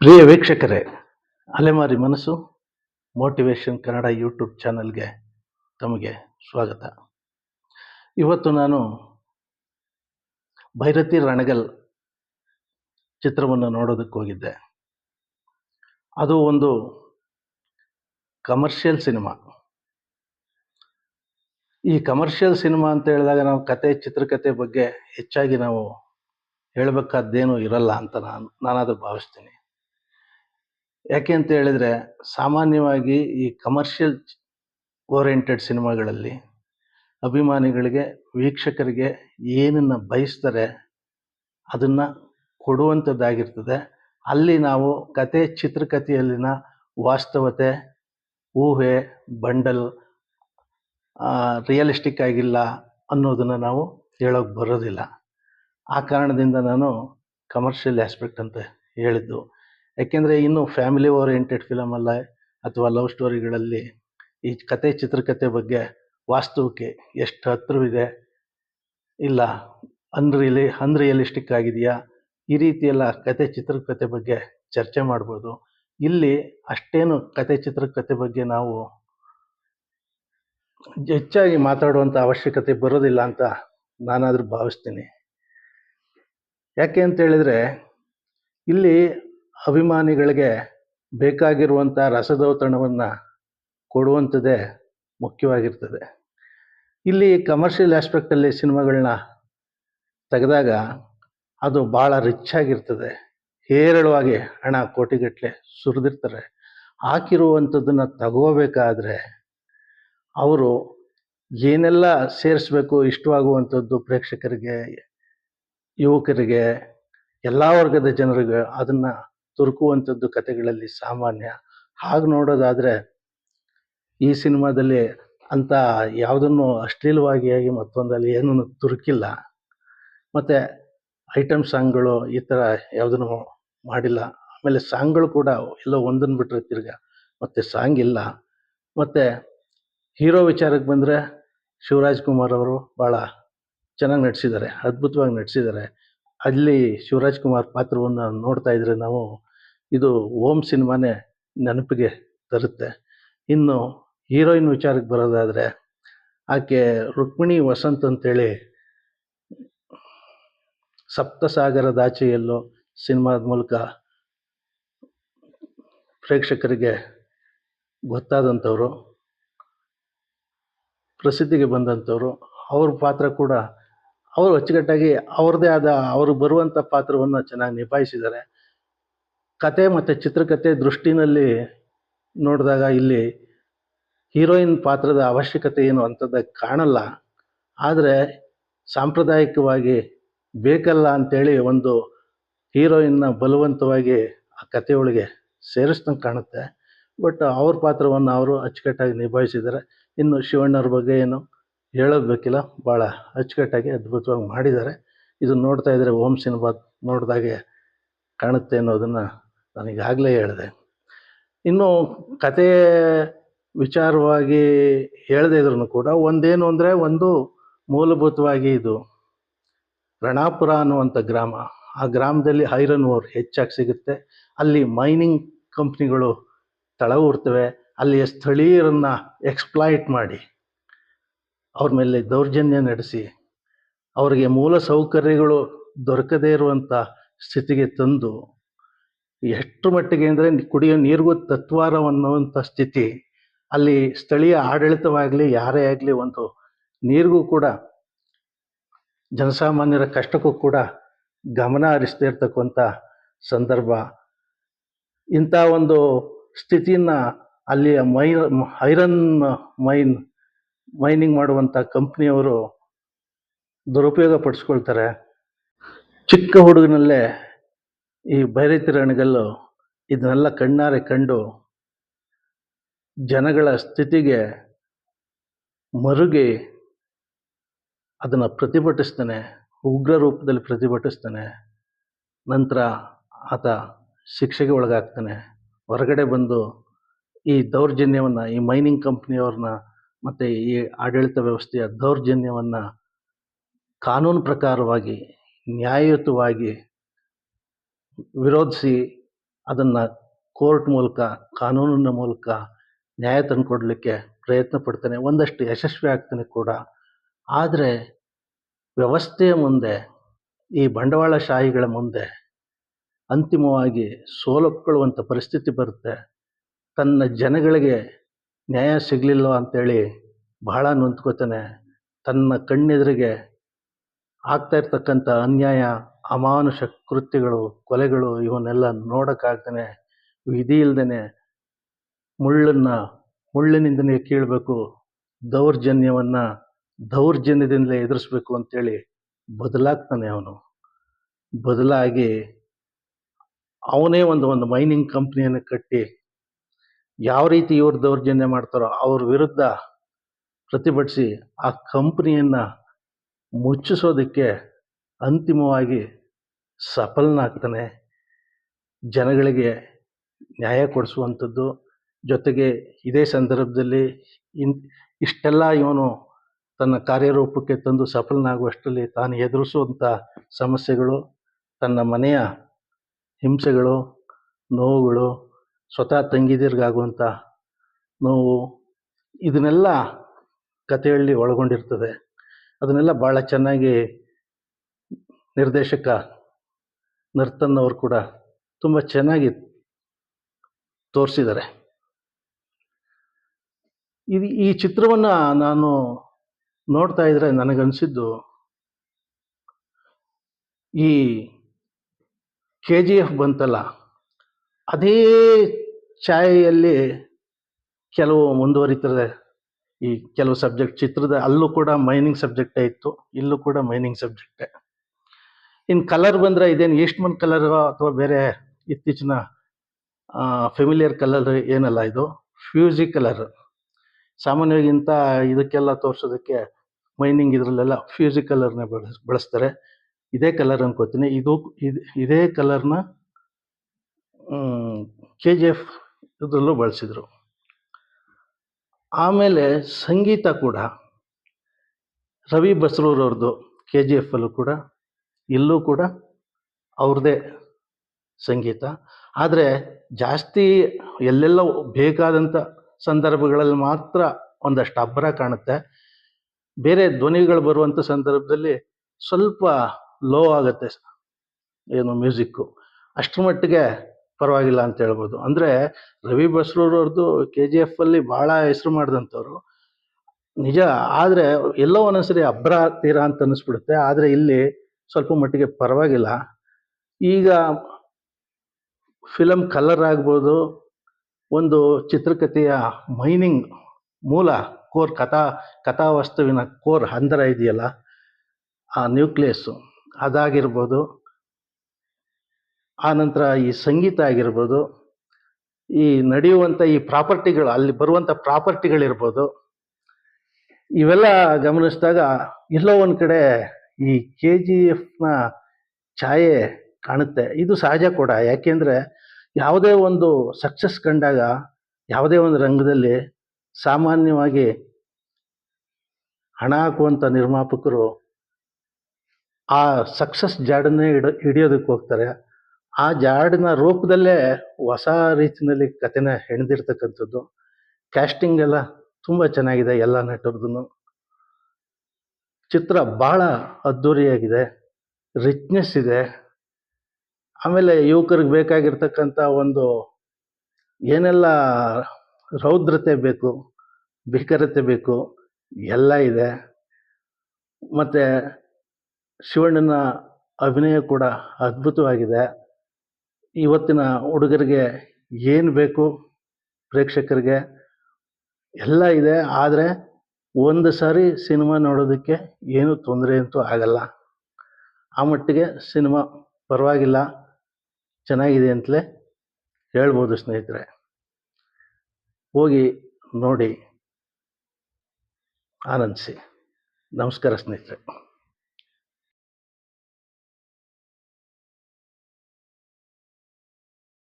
ಪ್ರಿಯ ವೀಕ್ಷಕರೇ, ಅಲೆಮಾರಿ ಮನಸ್ಸು ಮೋಟಿವೇಶನ್ ಕನ್ನಡ ಯೂಟ್ಯೂಬ್ ಚಾನಲ್ಗೆ ತಮಗೆ ಸ್ವಾಗತ. ಇವತ್ತು ನಾನು ಭೈರತಿ ರಣಗಲ್ ಚಿತ್ರವನ್ನು ನೋಡೋದಕ್ಕೆ ಹೋಗಿದ್ದೆ. ಅದು ಒಂದು ಕಮರ್ಷಿಯಲ್ ಸಿನಿಮಾ ಈ ಕಮರ್ಷಿಯಲ್ ಸಿನಿಮಾ ಅಂತ ಹೇಳಿದಾಗ ನಾವು ಕತೆ, ಚಿತ್ರಕತೆ ಬಗ್ಗೆ ಹೆಚ್ಚಾಗಿ ನಾವು ಹೇಳಬೇಕಾದ್ದೇನು ಇರಲ್ಲ ಅಂತ ನಾನು ನಾನಾದರೂ ಭಾವಿಸ್ತೀನಿ. ಯಾಕೆ ಅಂತ ಹೇಳಿದ್ರೆ ಸಾಮಾನ್ಯವಾಗಿ ಈ ಕಮರ್ಷಿಯಲ್ ಓರಿಯೆಂಟೆಡ್ ಸಿನಿಮಾಗಳಲ್ಲಿ ಅಭಿಮಾನಿಗಳಿಗೆ, ವೀಕ್ಷಕರಿಗೆ ಏನನ್ನ ಬಯಸ್ತಾರೆ ಅದನ್ನು ಕೊಡುವಂಥದ್ದಾಗಿರ್ತದೆ ಅಲ್ಲಿ ನಾವು ಕತೆ, ಚಿತ್ರಕಥೆಯಲ್ಲಿನ ವಾಸ್ತವತೆ, ಊಹೆ, ಬಂಡಲ್ ರಿಯಲಿಸ್ಟಿಕ್ ಆಗಿಲ್ಲ ಅನ್ನೋದನ್ನು ನಾವು ಹೇಳೋಕೆ ಬರೋದಿಲ್ಲ. ಆ ಕಾರಣದಿಂದ ನಾನು ಕಮರ್ಷಿಯಲ್ ಆಸ್ಪೆಕ್ಟ್ ಅಂತ ಹೇಳಿದ್ದು. ಯಾಕೆಂದರೆ ಇನ್ನು ಫ್ಯಾಮಿಲಿ ಓರಿಯೆಂಟೆಡ್ ಅಲ್ಲ, ಅಥವಾ ಲವ್ ಸ್ಟೋರಿಗಳಲ್ಲಿ ಈ ಕತೆ, ಚಿತ್ರಕತೆ ಬಗ್ಗೆ ವಾಸ್ತವಕ್ಕೆ ಎಷ್ಟು ಹತ್ತಿರವಿದೆ ಇಲ್ಲ ಅನ್ರಿಯಲಿ ಅನ್ರಿಯಲಿಸ್ಟಿಕ್ ಆಗಿದೆಯಾ? ಈ ರೀತಿಯೆಲ್ಲ ಕತೆ, ಚಿತ್ರಕತೆ ಬಗ್ಗೆ ಚರ್ಚೆ ಮಾಡ್ಬೋದು. ಇಲ್ಲಿ ಅಷ್ಟೇನು ಕತೆ, ಚಿತ್ರಕತೆ ಬಗ್ಗೆ ನಾವು ಹೆಚ್ಚಾಗಿ ಮಾತಾಡುವಂಥ ಅವಶ್ಯಕತೆ ಬರೋದಿಲ್ಲ ಅಂತ ನಾನಾದರೂ ಭಾವಿಸ್ತೀನಿ. ಯಾಕೆ ಅಂತೇಳಿದರೆ, ಇಲ್ಲಿ ಅಭಿಮಾನಿಗಳಿಗೆ ಬೇಕಾಗಿರುವಂಥ ರಸದೌತಣವನ್ನು ಕೊಡುವಂಥದ್ದೇ ಮುಖ್ಯವಾಗಿರ್ತದೆ. ಇಲ್ಲಿ ಕಮರ್ಷಿಯಲ್ ಆಸ್ಪೆಕ್ಟಲ್ಲಿ ಸಿನಿಮಾಗಳನ್ನ ತೆಗೆದಾಗ ಅದು ಭಾಳ ರಿಚ್ ಆಗಿರ್ತದೆ. ಹೇರಳವಾಗಿ ಹಣ ಕೋಟಿಗಟ್ಟಲೆ ಸುರಿದಿರ್ತಾರೆ. ಹಾಕಿರುವಂಥದ್ದನ್ನು ತಗೋಬೇಕಾದ್ರೆ ಅವರು ಏನೆಲ್ಲ ಸೇರಿಸ್ಬೇಕು ಇಷ್ಟವಾಗುವಂಥದ್ದು ಪ್ರೇಕ್ಷಕರಿಗೆ, ಯುವಕರಿಗೆ, ಎಲ್ಲ ವರ್ಗದ ಜನರಿಗೆ ಅದನ್ನು ತುರುಕುವಂಥದ್ದು ಕತೆಗಳಲ್ಲಿ ಸಾಮಾನ್ಯ. ಹಾಗೆ ನೋಡೋದಾದರೆ, ಈ ಸಿನಿಮಾದಲ್ಲಿ ಅಂಥ ಯಾವುದನ್ನು ಅಶ್ಲೀಲವಾಗಿ ಆಗಿ ಮತ್ತೊಂದಲ್ಲಿ ಏನೂ ತುರುಕಿಲ್ಲ. ಮತ್ತು ಐಟಮ್ ಸಾಂಗ್ಗಳು ಈ ಥರ ಯಾವುದನ್ನು ಮಾಡಿಲ್ಲ. ಆಮೇಲೆ ಸಾಂಗ್ಗಳು ಕೂಡ ಎಲ್ಲೋ ಒಂದನ್ನು ಬಿಟ್ಟರೆ ತಿರ್ಗ ಮತ್ತು ಸಾಂಗ್ ಇಲ್ಲ. ಮತ್ತು ಹೀರೋ ವಿಚಾರಕ್ಕೆ ಬಂದರೆ ಶಿವರಾಜ್ ಕುಮಾರ್ ಅವರು ಭಾಳ ಚೆನ್ನಾಗಿ ನಟಿಸಿದ್ದಾರೆ ಅದ್ಭುತವಾಗಿ ನಟಿಸಿದ್ದಾರೆ ಅಲ್ಲಿ ಶಿವರಾಜ್ ಕುಮಾರ್ ಪಾತ್ರವನ್ನು ನೋಡ್ತಾ ಇದ್ರೆ ನಾವು ಇದು ಓಂ ಸಿನಿಮಾನೇ ನೆನಪಿಗೆ ತರುತ್ತೆ. ಇನ್ನು ಹೀರೋಯಿನ್ ವಿಚಾರಕ್ಕೆ ಬರೋದಾದರೆ ಆಕೆ ರುಕ್ಮಿಣಿ ವಸಂತ್ ಅಂತೇಳಿ ಸಪ್ತಸಾಗರದಾಚೆಯಲ್ಲೋ ಸಿನಿಮಾದ ಮೂಲಕ ಪ್ರೇಕ್ಷಕರಿಗೆ ಗೊತ್ತಾದಂಥವ್ರು, ಪ್ರಸಿದ್ಧಿಗೆ ಬಂದಂಥವ್ರು. ಅವ್ರ ಪಾತ್ರ ಕೂಡ ಅವರು ಅಚ್ಚುಕಟ್ಟಾಗಿ ಅವ್ರದ್ದೇ ಆದ ಅವ್ರಿಗೆ ಬರುವಂಥ ಪಾತ್ರವನ್ನು ಚೆನ್ನಾಗಿ ನಿಭಾಯಿಸಿದ್ದಾರೆ. ಕತೆ ಮತ್ತು ಚಿತ್ರಕತೆ ದೃಷ್ಟಿನಲ್ಲಿ ನೋಡಿದಾಗ ಇಲ್ಲಿ ಹೀರೋಯಿನ್ ಪಾತ್ರದ ಅವಶ್ಯಕತೆ ಏನು ಅಂಥದ್ದು ಕಾಣಲ್ಲ. ಆದರೆ ಸಾಂಪ್ರದಾಯಿಕವಾಗಿ ಬೇಕಲ್ಲ ಅಂಥೇಳಿ ಒಂದು ಹೀರೋಯಿನ್ನ ಬಲವಂತವಾಗಿ ಆ ಕಥೆಯೊಳಗೆ ಸೇರಿಸ್ದಂಗೆ ಕಾಣುತ್ತೆ. ಬಟ್ ಅವ್ರ ಪಾತ್ರವನ್ನು ಅವರು ಅಚ್ಚುಕಟ್ಟಾಗಿ ನಿಭಾಯಿಸಿದ್ದಾರೆ. ಇನ್ನು ಶಿವಣ್ಣವ್ರ ಬಗ್ಗೆ ಏನು ಹೇಳೋದು ಭಾಳ ಅಚ್ಚುಕಟ್ಟಾಗಿ ಅದ್ಭುತವಾಗಿ ಮಾಡಿದ್ದಾರೆ. ಇದು ನೋಡ್ತಾ ಇದ್ದರೆ ಓಂ ಸಿನಿಮಾ ನೋಡಿದಾಗೆ ಕಾಣುತ್ತೆ ಅನ್ನೋದನ್ನು ನಾನು ಈಗಾಗಲೇ ಹೇಳಿದೆ. ಇನ್ನು ಕತೆ ವಿಚಾರವಾಗಿ ಹೇಳದೇ ಇದ್ರೂ ಕೂಡ ಒಂದೇನು ಅಂದರೆ ಒಂದು ಮೂಲಭೂತವಾಗಿ ಇದು ರಣಾಪುರ ಅನ್ನುವಂಥ ಗ್ರಾಮ. ಆ ಗ್ರಾಮದಲ್ಲಿ ಐರನ್ ಓರ್ ಹೆಚ್ಚಾಗಿ ಸಿಗುತ್ತೆ. ಅಲ್ಲಿ ಮೈನಿಂಗ್ ಕಂಪ್ನಿಗಳು ತಳ ಅಲ್ಲಿಯ ಸ್ಥಳೀಯರನ್ನು ಎಕ್ಸ್ಪ್ಲಾಯ್ಟ್ ಮಾಡಿ ಅವ್ರ ಮೇಲೆ ದೌರ್ಜನ್ಯ ನಡೆಸಿ ಅವರಿಗೆ ಮೂಲ ಸೌಕರ್ಯಗಳು ದೊರಕದೇ ಇರುವಂಥ ಸ್ಥಿತಿಗೆ ತಂದು ಎಷ್ಟು ಮಟ್ಟಿಗೆ ಅಂದರೆ ಕುಡಿಯೋ ನೀರಿಗೂ ತತ್ವಾರ ಅನ್ನುವಂಥ ಸ್ಥಿತಿ, ಅಲ್ಲಿ ಸ್ಥಳೀಯ ಆಡಳಿತವಾಗಲಿ, ಯಾರೇ ಆಗಲಿ ಒಂದು ನೀರಿಗೂ ಕೂಡ, ಜನಸಾಮಾನ್ಯರ ಕಷ್ಟಕ್ಕೂ ಕೂಡ ಗಮನ ಹರಿಸದೇ ಇರ್ತಕ್ಕಂಥ ಸಂದರ್ಭ. ಇಂಥ ಒಂದು ಸ್ಥಿತಿಯನ್ನು ಅಲ್ಲಿಯ ಮೈ ಐರನ್ ಮೈನ್, ಮೈನಿಂಗ್ ಮಾಡುವಂಥ ಕಂಪ್ನಿಯವರು ದುರುಪಯೋಗ ಪಡಿಸ್ಕೊಳ್ತಾರೆ. ಚಿಕ್ಕ ಹುಡುಗನಲ್ಲೇ ಈ ಭೈರತಿ ರಾಣಿಗಲ್ಲು ಇದನ್ನೆಲ್ಲ ಕಣ್ಣಾರೆ ಕಂಡು ಜನಗಳ ಸ್ಥಿತಿಗೆ ಮರುಗಿ ಅದನ್ನು ಪ್ರತಿಭಟಿಸ್ತಾನೆ, ಉಗ್ರ ರೂಪದಲ್ಲಿ ಪ್ರತಿಭಟಿಸ್ತಾನೆ, ನಂತರ ಆತ ಶಿಕ್ಷೆಗೆ ಒಳಗಾಗ್ತಾನೆ. ಹೊರಗಡೆ ಬಂದು ಈ ದೌರ್ಜನ್ಯವನ್ನು, ಈ ಮೈನಿಂಗ್ ಕಂಪ್ನಿಯವ್ರನ್ನ ಮತ್ತು ಈ ಆಡಳಿತ ವ್ಯವಸ್ಥೆಯ ದೌರ್ಜನ್ಯವನ್ನು ಕಾನೂನು ಪ್ರಕಾರವಾಗಿ, ನ್ಯಾಯಯುತವಾಗಿ ವಿರೋಧಿಸಿ ಅದನ್ನು ಕೋರ್ಟ್ ಮೂಲಕ, ಕಾನೂನಿನ ಮೂಲಕ ನ್ಯಾಯ ತಂದುಕೊಡ್ಲಿಕ್ಕೆ ಪ್ರಯತ್ನ ಪಡ್ತಾನೆ. ಒಂದಷ್ಟು ಯಶಸ್ವಿ ಆಗ್ತಾನೆ ಕೂಡ. ಆದರೆ ವ್ಯವಸ್ಥೆಯ ಮುಂದೆ, ಈ ಬಂಡವಾಳಶಾಹಿಗಳ ಮುಂದೆ ಅಂತಿಮವಾಗಿ ಸೋಲೊಪ್ಕೊಳ್ಳುವಂಥ ಪರಿಸ್ಥಿತಿ ಬರುತ್ತೆ. ತನ್ನ ಜನಗಳಿಗೆ ನ್ಯಾಯ ಸಿಗಲಿಲ್ಲ ಅಂತೇಳಿ ಬಹಳ ನೊಂದ್ಕೋತಾನೆ. ತನ್ನ ಕಣ್ಣೆದುರಿಗೆ ಆಗ್ತಾ ಇರ್ತಕ್ಕಂಥ ಅನ್ಯಾಯ ಅಮಾನುಷ ಕೃತ್ಯಗಳು, ಕೊಲೆಗಳು ಇವನ್ನೆಲ್ಲ ನೋಡೋಕ್ಕಾಗ್ತಾನೆ ವಿಧಿ ಇಲ್ದೇ ಮುಳ್ಳನ್ನು, ಮುಳ್ಳಿನಿಂದನೇ ಕೀಳಬೇಕು, ದೌರ್ಜನ್ಯವನ್ನು ದೌರ್ಜನ್ಯದಿಂದಲೇ ಎದುರಿಸ್ಬೇಕು ಅಂತೇಳಿ ಬದಲಾಗ್ತಾನೆ ಅವನು. ಬದಲಾಗಿ ಅವನೇ ಒಂದು ಒಂದು ಮೈನಿಂಗ್ ಕಂಪ್ನಿಯನ್ನು ಕಟ್ಟಿ ಯಾವ ರೀತಿ ಇವರು ದೌರ್ಜನ್ಯ ಮಾಡ್ತಾರೋ ಅವ್ರ ವಿರುದ್ಧ ಪ್ರತಿಭಟಿಸಿ ಆ ಕಂಪ್ನಿಯನ್ನು ಮುಚ್ಚಿಸೋದಕ್ಕೆ ಅಂತಿಮವಾಗಿ ಸಫಲನಾಗ್ತಾನೆ, ಜನಗಳಿಗೆ ನ್ಯಾಯ ಕೊಡಿಸುವಂಥದ್ದು. ಜೊತೆಗೆ ಇದೇ ಸಂದರ್ಭದಲ್ಲಿ ಇನ್, ಇಷ್ಟೆಲ್ಲ ಇವನು ತನ್ನ ಕಾರ್ಯರೂಪಕ್ಕೆ ತಂದು ಸಫಲನಾಗುವಷ್ಟರಲ್ಲಿ ತಾನು ಎದುರಿಸುವಂಥ ಸಮಸ್ಯೆಗಳು, ತನ್ನ ಮನೆಯ ಹಿಂಸೆಗಳು, ನೋವುಗಳು, ಸ್ವತಃ ತಂಗಿದಿರ್ಗಾಗುವಂಥ ನೋವು, ಇದನ್ನೆಲ್ಲ ಕಥೆಯಲ್ಲಿ ಒಳಗೊಂಡಿರ್ತದೆ. ಅದನ್ನೆಲ್ಲ ಭಾಳ ಚೆನ್ನಾಗಿ ನಿರ್ದೇಶಕ ನರ್ತನ್ ಅವರು ಕೂಡ ತುಂಬ ಚೆನ್ನಾಗಿ ತೋರಿಸಿದ್ದಾರೆ. ಇದು ಈ ಚಿತ್ರವನ್ನು ನಾನು ನೋಡ್ತಾ ಇದ್ರೆ ನನಗನ್ಸಿದ್ದು ಈ ಕೆ ಜಿ ಎಫ್ ಬಂತಲ್ಲ, ಅದೇ ಛಾಯೆಯಲ್ಲಿ ಕೆಲವು ಮುಂದುವರಿತದೆ. ಈ ಕೆಲವು ಸಬ್ಜೆಕ್ಟ್ ಚಿತ್ರದ, ಅಲ್ಲೂ ಕೂಡ ಮೈನಿಂಗ್ ಸಬ್ಜೆಕ್ಟೇ ಇತ್ತು, ಇಲ್ಲೂ ಕೂಡ ಮೈನಿಂಗ್ ಸಬ್ಜೆಕ್ಟೇ ಇನ್ನು ಕಲರ್ ಬಂದರೆ ಇದೇನು ಈಸ್ಟ್ಮನ್ ಕಲರ್ ಅಥವಾ ಬೇರೆ ಇತ್ತೀಚಿನ ಫೆಮಿಲಿಯರ್ ಕಲರ್ ಏನಲ್ಲ ಇದು. ಫ್ಯೂಸಿ ಕಲರ್ ಸಾಮಾನ್ಯವಾಗಿ ಇಂಥ ಇದಕ್ಕೆಲ್ಲ ತೋರಿಸೋದಕ್ಕೆ ಮೈನಿಂಗ್ ಇದರಲ್ಲೆಲ್ಲ ಫ್ಯೂಸಿ ಕಲರ್ನ ಬಳಸ್, ಬಳಸ್ತಾರೆ. ಇದೇ ಕಲರ್ ಅನ್ಕೋತೀನಿ. ಇದು ಇದು, ಇದೇ ಕಲರ್ನ ಕೆ ಜಿ ಎಫ್ ಇದರಲ್ಲೂ ಬಳಸಿದರು. ಆಮೇಲೆ ಸಂಗೀತ ಕೂಡ. ರವಿ ಬಸ್ರೂರವ್ರದ್ದು ಕೆ ಜಿ ಎಫಲ್ಲೂ ಕೂಡ. ಇಲ್ಲೂ ಕೂಡ ಅವ್ರದ್ದೇ ಸಂಗೀತ. ಆದರೆ ಜಾಸ್ತಿ ಎಲ್ಲೆಲ್ಲ ಬೇಕಾದಂಥ ಸಂದರ್ಭಗಳಲ್ಲಿ ಮಾತ್ರ ಒಂದಷ್ಟು ಅಬ್ಬರ ಕಾಣುತ್ತೆ. ಬೇರೆ ಧ್ವನಿಗಳು ಬರುವಂಥ ಸಂದರ್ಭದಲ್ಲಿ ಸ್ವಲ್ಪ ಲೋ ಆಗುತ್ತೆ ಏನು ಮ್ಯೂಸಿಕ್ಕು ಅಷ್ಟರ ಮಟ್ಟಿಗೆ ಪರವಾಗಿಲ್ಲ ಅಂತ ಹೇಳ್ಬೋದು. ಅಂದರೆ ರವಿ ಬಸ್ರೂರವ್ರದ್ದು ಕೆ ಜಿ ಎಫಲ್ಲಿ ಭಾಳ ಹೆಸರು ಮಾಡಿದಂಥವ್ರು ನಿಜ, ಆದರೆ ಎಲ್ಲೋ ಒಂದೊಂದ್ಸರಿ ಅಬ್ಬರ ತೀರಾ ಅಂತ ಅನ್ನಿಸ್ಬಿಡುತ್ತೆ. ಆದರೆ ಇಲ್ಲಿ ಸ್ವಲ್ಪ ಮಟ್ಟಿಗೆ ಪರವಾಗಿಲ್ಲ. ಈಗ ಫಿಲಮ್ ಕಲರ್ ಆಗ್ಬೋದು, ಒಂದು ಚಿತ್ರಕಥೆಯ ಮೈನಿಂಗ್ ಮೂಲ ಕೋರ್ ಕಥಾ, ಕಥಾವಸ್ತುವಿನ ಕೋರ್ ಹಂದರ ಇದೆಯಲ್ಲ, ಆ ನ್ಯೂಕ್ಲಿಯಸ್ಸು ಅದಾಗಿರ್ಬೋದು. ಆನಂತರ ಈ ಸಂಗೀತ ಆಗಿರ್ಬೋದು. ಈ ನಡೆಯುವಂಥ ಈ ಪ್ರಾಪರ್ಟಿಗಳು, ಅಲ್ಲಿ ಬರುವಂಥ ಪ್ರಾಪರ್ಟಿಗಳಿರ್ಬೋದು. ಇವೆಲ್ಲ ಗಮನಿಸಿದಾಗ ಎಲ್ಲೋ ಒಂದು ಕಡೆ ಈ ಕೆ ಜಿ ಎಫ್ನ ಛಾಯೆ ಕಾಣುತ್ತೆ. ಇದು ಸಹಜ ಕೂಡ. ಯಾಕೆಂದರೆ ಯಾವುದೇ ಒಂದು ಸಕ್ಸಸ್ ಕಂಡಾಗ ಯಾವುದೇ ಒಂದು ರಂಗದಲ್ಲಿ ಸಾಮಾನ್ಯವಾಗಿ ಹಣ ಹಾಕುವಂಥ ನಿರ್ಮಾಪಕರು ಆ ಸಕ್ಸಸ್ ಜಾಡನ್ನೇ ಹಿಡ ಹಿಡಿಯೋದಕ್ಕೆ ಹೋಗ್ತಾರೆ. ಆ ಜಾಡಿನ ರೂಪದಲ್ಲೇ ಹೊಸ ರೀತಿಯಲ್ಲಿ ಕಥೆನ ಹೆಣೆದಿರ್ತಕ್ಕಂಥದ್ದು. ಕ್ಯಾಸ್ಟಿಂಗ್ ಎಲ್ಲ ತುಂಬ ಚೆನ್ನಾಗಿದೆ ಎಲ್ಲ ನಟರದ್ದು ಚಿತ್ರ ಭಾಳ ಅದ್ಧೂರಿಯಾಗಿದೆ. ರಿಚ್ನೆಸ್ ಇದೆ. ಆಮೇಲೆ ಯುವಕರಿಗೆ ಬೇಕಾಗಿರ್ತಕ್ಕಂಥ ಒಂದು ಏನೆಲ್ಲ ರೌದ್ರತೆ ಬೇಕು ಭೀಕರತೆ ಬೇಕು, ಎಲ್ಲ ಇದೆ. ಮತ್ತು ಶಿವಣ್ಣನ ಅಭಿನಯ ಕೂಡ ಅದ್ಭುತವಾಗಿದೆ. ಇವತ್ತಿನ ಹುಡುಗರಿಗೆ ಏನು ಬೇಕು ಪ್ರೇಕ್ಷಕರಿಗೆ ಎಲ್ಲ ಇದೆ. ಆದರೆ ಒಂದು ಸಾರಿ ಸಿನಿಮಾ ನೋಡೋದಕ್ಕೆ ಏನು ತೊಂದರೆ ಅಂತೂ ಆಗಲ್ಲ. ಆ ಮಟ್ಟಿಗೆ ಸಿನಿಮಾ ಪರವಾಗಿಲ್ಲ, ಚೆನ್ನಾಗಿದೆ ಅಂತಲೇ ಹೇಳ್ಬೋದು ಸ್ನೇಹಿತರೆ. ಹೋಗಿ ನೋಡಿ, ಆನಂದಿಸಿ. ನಮಸ್ಕಾರ ಸ್ನೇಹಿತರೆ.